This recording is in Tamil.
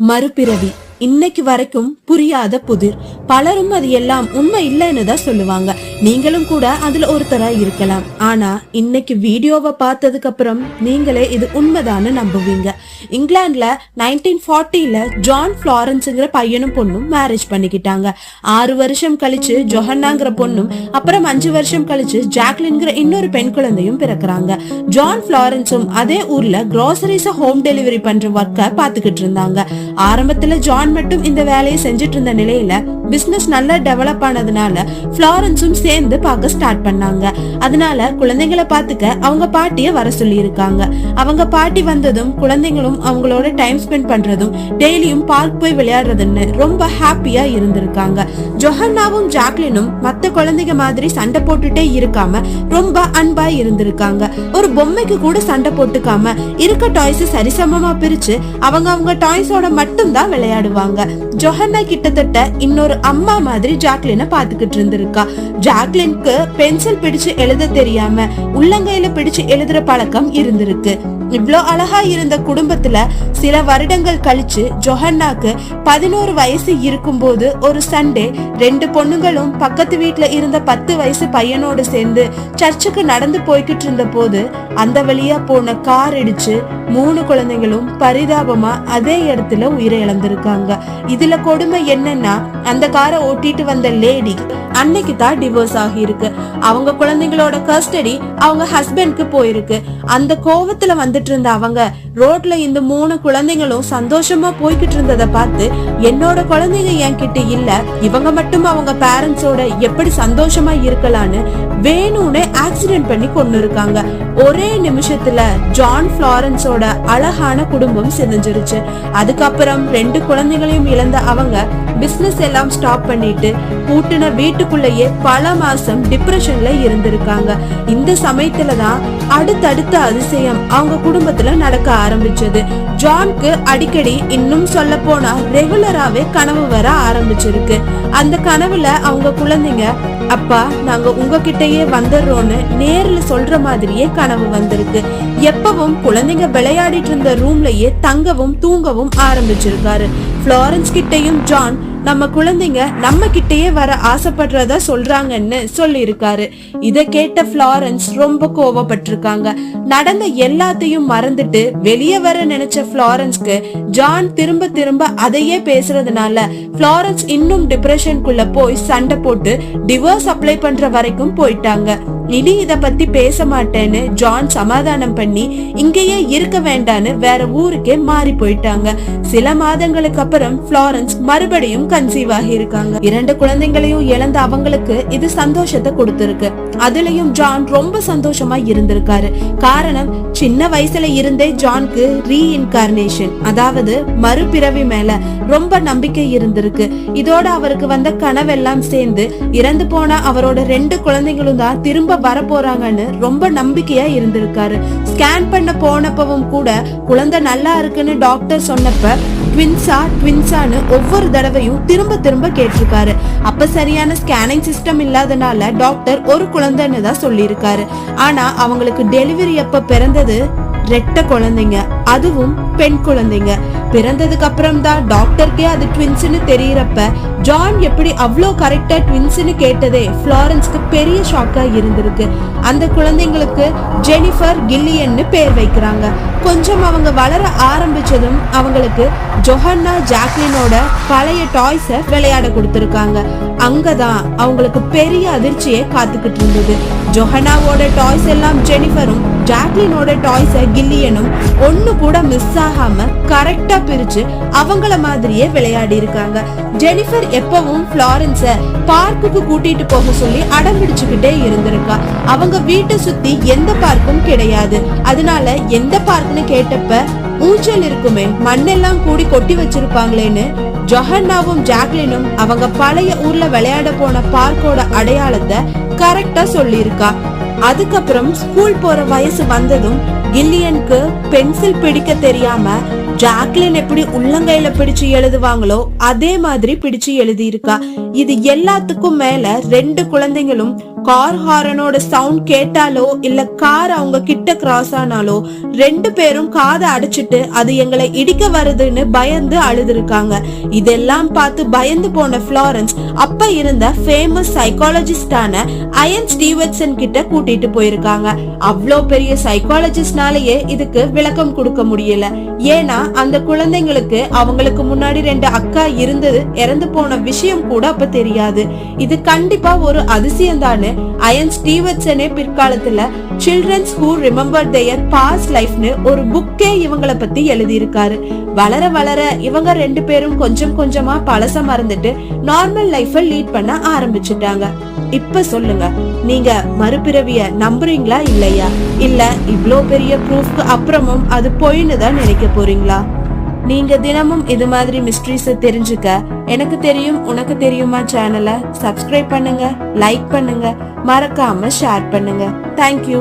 மறுபிறவி. இன்னைக்கு வரைக்கும் புரியாத புதிர். பலரும் அது எல்லாம் உண்மை இல்லைன்னு தான் சொல்லுவாங்க. நீங்களும் கூட அதுல ஒருத்தரா இருக்கலாம். ஆனா இன்னைக்கு வீடியோவை பார்த்ததுக்கு அப்புறம் நீங்களே இது உண்மைதான்னு நம்புவீங்க. இங்கிலாந்துல நைன்டீன் ஃபார்ட்டில ஜான் ஃபிளாரன்ஸுங்கிற பையனும் பொண்ணும் மேரேஜ் பண்ணிக்கிட்டாங்க. ஆறு வருஷம் கழிச்சு ஜொஹன்னாங்கிற பொண்ணும் அப்புறம் அஞ்சு வருஷம் கழிச்சு ஜாக்லின்ங்கிற இன்னொரு பெண் குழந்தையும் பிறக்கிறாங்க. ஜான் ஃபிளாரன்ஸும் அதே ஊர்ல கிராசரிஸ ஹோம் டெலிவரி பண்ற ஒர்க்க பாத்துக்கிட்டு இருந்தாங்க. ஆரம்பத்துல ஜான் நான் மட்டும் இந்த வேலையை செஞ்சுட்டு இருந்த நிலையில பிசினஸ் நல்லா டெவலப் ஆனதுனால ஃபிளாரன்ஸும் சேர்ந்து பார்க்க ஸ்டார்ட் பண்ணாங்க. அதனால குழந்தைங்களை பார்த்துக்க அவங்க பாட்டிய வர சொல்லி இருக்காங்க அவங்க பாட்டி வந்ததும் குழந்தைங்களும் அவங்களோட டைம் ஸ்பெண்ட் பண்றதும் டெய்லியும் பார்க் போய் விளையாடுறதுன்னு ரொம்ப ஹாப்பியா இருந்திருக்காங்க. ஜொஹன்னாவும் ஜாக்லினும் மத்த குழந்தைங்க மாதிரி சண்டை போட்டுட்டே இருக்காம ரொம்ப அன்பா இருந்திருக்காங்க. ஒரு பொம்மைக்கு கூட சண்டை போட்டுக்காம இருக்க டாய்ஸ் சரிசமமா பிரிச்சு அவங்க அவங்க டாய்ஸோட மட்டும் தான் விளையாடுவாங்க. ஜொஹன்னா கிட்டத்தட்ட இன்னொரு அம்மா மாதிரி ஜாக்லினை பாத்துக்கிட்டு இருந்திருக்கா. ஜாக்லினுக்கு பென்சில் பிடிச்சு எழுத தெரியாம உள்ளங்கையில பிடிச்சு எழுதுற பழக்கம் இருந்திருக்கு. இவ்வளோ அழகா இருந்த குடும்பத்துல சில வருடங்கள் கழிச்சு ஜொஹன்னாக்கு பதினோரு வயசு இருக்கும்போது ஒரு சண்டே ரெண்டு பொண்ணுங்களும் பக்கத்து வீட்டுல இருந்த பத்து வயசு பையனோட சேர்ந்து சர்ச்சுக்கு நடந்து போய்கிட்டு இருந்த போது அந்த வழியா போன கார் இடிச்சு மூணு குழந்தைங்களும் பரிதாபமா அதே இடத்துல உயிரை இழந்திருக்காங்க. இதுல கொடுமை என்னன்னா அந்த காரை ஓட்டிட்டு வந்த லேடி அன்னைக்கு தான் டிவோர்ஸ் ஆகியிருக்கு. அவங்க குழந்தைங்களோட கஸ்டடி அவங்க ஹஸ்பண்ட்க்கு போயிருக்கு. அந்த கோவத்துல வந்துட்டு இருந்த அவங்க ரோட்ல இந்த மூணு குழந்தைங்களும் சந்தோஷமா போய்கிட்டு இருந்ததை பார்த்து என்னோட குழந்தைங்க என்கிட்ட இல்ல இவங்க மட்டும் அவங்க பேரண்ட்ஸோட எப்படி சந்தோஷமா இருக்கலான்னு வேணும்னே ஆக்சிடென்ட் பண்ணி கொண்டு இருக்காங்க. ஒரே நிமிஷத்துல ஜான் பிளாரன்ஸோட அழகான குடும்பம் சிதைஞ்சிருச்சு. அதுக்கப்புறம் ரெண்டு குழந்தைகளையும் இழந்த அவங்க பிசினஸ் எல்லாம் ஸ்டாப் பண்ணிட்டு பூட்டின வீட்டுக்குள்ளேயே பல மாசம் டிப்ரெஷன்ல இருந்திருக்காங்க. இந்த சமயத்துல தான் அடுத்தடுத்த அதிசயம் அவங்க குடும்பத்துல நடக்க ஆரம்பிச்சது. ஜான்க்கு அடிக்கடி இன்னும் சொல்ல போனா ரெகுலராவே கனவு வர ஆரம்பிச்சிருக்கு. அந்த கனவுல அவங்க குழந்தைங்க அப்பா நாங்க உங்ககிட்டயே வந்துடுறோம்னு நேர்ல சொல்ற மாதிரியே கனவு வந்திருக்கு. எப்பவும் குழந்தைங்க விளையாடிட்டு இருந்த ரூம்லயே தங்கவும் தூங்கவும் ஆரம்பிச்சிருக்காரு. ஃப்ளாரன்ஸ் கிட்டயும் ஜான் நம்ம குழந்தைங்க நம்ம கிட்டயே வர ஆசைப்படுறதா சொல்றாங்கன்னு சொல்லியிருக்காரு. இத கேட்ட ஃப்ளாரன்ஸ் ரொம்ப கோவப்பட்டிருக்காங்க. நடந்த எல்லாத்தையும் மறந்துட்டு வெளியே வர நினைச்ச ஃப்ளாரன்ஸ்க்கு ஜான் திரும்ப திரும்ப அதையே பேசுறதுனால ஃப்ளாரன்ஸ் இன்னும் டிப்ரெஷனுக்குள்ள போய் சண்டை போட்டு டிவோர்ஸ் அப்ளை பண்ற வரைக்கும் போயிட்டாங்க. இனி இத பத்தி பேச மாட்டேன்னு ஜான் சமாதானம் பண்ணி இங்கேயே இருக்க வேண்டான்னு வேற ஊருக்கே மாறி போயிட்டாங்க. சில மாதங்களுக்கு அப்புறம் ஃப்ளாரன்ஸ் மறுபடியும் கன்சீவ் ஆகி இருக்காங்க. இரண்டு குழந்தைங்களையும் இழந்த அவங்களுக்கு இது சந்தோஷத்தை கொடுத்திருக்கு. அதுலயும் ஜான் ரொம்ப சந்தோஷமா இருந்திருக்காரு. காரணம் சின்ன வயசுல இருந்தே ஜான்க்கு ரீஇன்கார்னேஷன் அதாவது மறுபிறவி மேல ரொம்ப நம்பிக்கை இருந்திருக்கு. இதோட அவருக்கு வந்த கனவெல்லாம் சேர்ந்து இறந்து போன அவரோட ரெண்டு குழந்தைங்களும் தான் திரும்ப வர போறாங்கன்னு ரொம்ப நம்பிக்கையா இருந்திருக்காரு. ஸ்கேன் பண்ண போனப்பவும் கூட குழந்தை நல்லா இருக்குன்னு டாக்டர் சொன்னப்ப ட்வின்ஸா ட்வின்ஸான்னு ஒவ்வொரு தடவையும் திரும்ப திரும்ப கேட்டிருக்காரு. அப்ப சரியான ஸ்கேனிங் சிஸ்டம் இல்லாதனால டாக்டர் ஒரு குழந்தைன்னு தான் சொல்லியிருக்காரு. ஆனா அவங்களுக்கு டெலிவரி அப்ப பிறந்தது? ரெட்ட குழந்தைங்க அதுவும் பெண் குழந்தைங்க. பிறந்ததுக்கு அப்புறம் தான் டாக்டருக்கே அது ட்வின்ஸ்னு தெரியறப்ப ஜான் எப்படி அவ்வளோ கரெக்டா ட்வின்ஸ்னு கேட்டதே ஃப்ளாரன்ஸ்க்கு பெரிய ஷாக்கா இருந்திருக்கு. அந்த குழந்தைங்களுக்கு ஜெனிஃபர் கில்லியன்னு பேர் வைக்கிறாங்க. கொஞ்சம் அவங்க வளர ஆரம்பிச்சதும் அவங்களுக்கு ஜொஹன்னா ஜாக்லினோட பழைய டாய்ஸை விளையாட கொடுத்துருக்காங்க. அங்கதான் அவங்களுக்கு பெரிய அதிர்ச்சியை காத்துக்கிட்டு இருந்தது. ஜொஹனாவோட டாய்ஸ் எல்லாம் ஜெனிஃபரும் ஜாக்லினோட டாய்ஸை கில்லியனும் ஒன்னு கூட மிஸ் ஆகாம கரெக்டா பிரிச்சு அவங்கள மாதிரியே விளையாடி இருக்காங்க. ஜெனிஃபர் எப்பவும் ஃப்ளாரன்ஸ பார்க்குக்கு கூட்டிட்டு போக சொல்லி அடம் பிடிச்சுக்கிட்டே இருந்திருக்கா. அவங்க வீட்டை சுத்தி எந்த பார்க்கும் கிடையாது. அதனால எந்த பார்க்னு கேட்டப்ப ஊஞ்சல் இருக்குமே மண்ணெல்லாம் கூடி கொட்டி வச்சிருப்பாங்களேன்னு ஜொஹன்னாவும் ஜாக்லினும் அவங்க பழைய ஊர்ல விளையாட போன பார்க்கோட அடையாளத்தை கரெக்டா சொல்லியிருக்கா. அதுக்கப்புறம் ஸ்கூல் போற வயசு வந்ததும் கில்லியனுக்கு பென்சில் பிடிக்க தெரியாம ஜாக்லின் எப்படி உள்ளங்கையில பிடிச்சு எழுதுவாங்களோ அதே மாதிரி பிடிச்சு எழுதி இருக்கா இது எல்லாத்துக்கும் மேல ரெண்டு குழந்தைங்களும் கார் ஹாரனோட சவுண்ட் கேட்டாலோ இல்ல கார் அவங்க கிட்ட கிராஸ் ஆனாலோ ரெண்டு பேரும் காதை அடிச்சிட்டு அது எங்களை இடிக்க வருதுன்னு பயந்து அழுதுருக்காங்க. இதெல்லாம் பார்த்து பயந்து போன ஃப்ளாரன்ஸ் அப்ப இருந்த ஃபேமஸ் சைக்காலஜிஸ்டான அயன் ஸ்டீவன்சன் கிட்ட கூட்டிட்டு போயிருக்காங்க. அவ்வளோ பெரிய சைக்காலஜிஸ்ட்னாலேயே இதுக்கு விளக்கம் கொடுக்க முடியல. ஏன்னா அந்த குழந்தைங்களுக்கு அவங்களுக்கு முன்னாடி ரெண்டு அக்கா இருந்தது இறந்து போன விஷயம் கூட அப்ப தெரியாது. இது கண்டிப்பா ஒரு அதிசயம் தானே அயன் ஸ்டீவர்சனே பிற்காலத்துல childrens who remember their past லைஃப்னு ஒரு புக்கே இவங்கள பத்தி எழுதியிருக்காரு. வளர வளர இவங்க ரெண்டு பேரும் கொஞ்சம் கொஞ்சமா பழச மறந்துட்டு நார்மல் லைஃப லீட் பண்ண ஆரம்பிச்சுட்டாங்க. இப்ப சொல்லுங்க நீங்க மறுபிறவிய நம்புறீங்களா இல்லையா? இல்ல இவ்ளோ பெரிய ப்ரூஃப்க்கு அப்புறமும் அது பொய்ன்னு தான் நினைக்க போறீங்களா? நீங்க தினமும் இது மாதிரி மிஸ்ட்ரீஸ தெரிஞ்சுக்க எனக்கு தெரியும் உனக்கு தெரியுமா சேனலை சப்ஸ்கிரைப் பண்ணுங்க லைக் பண்ணுங்க மறக்காம ஷேர் பண்ணுங்க. தேங்க்யூ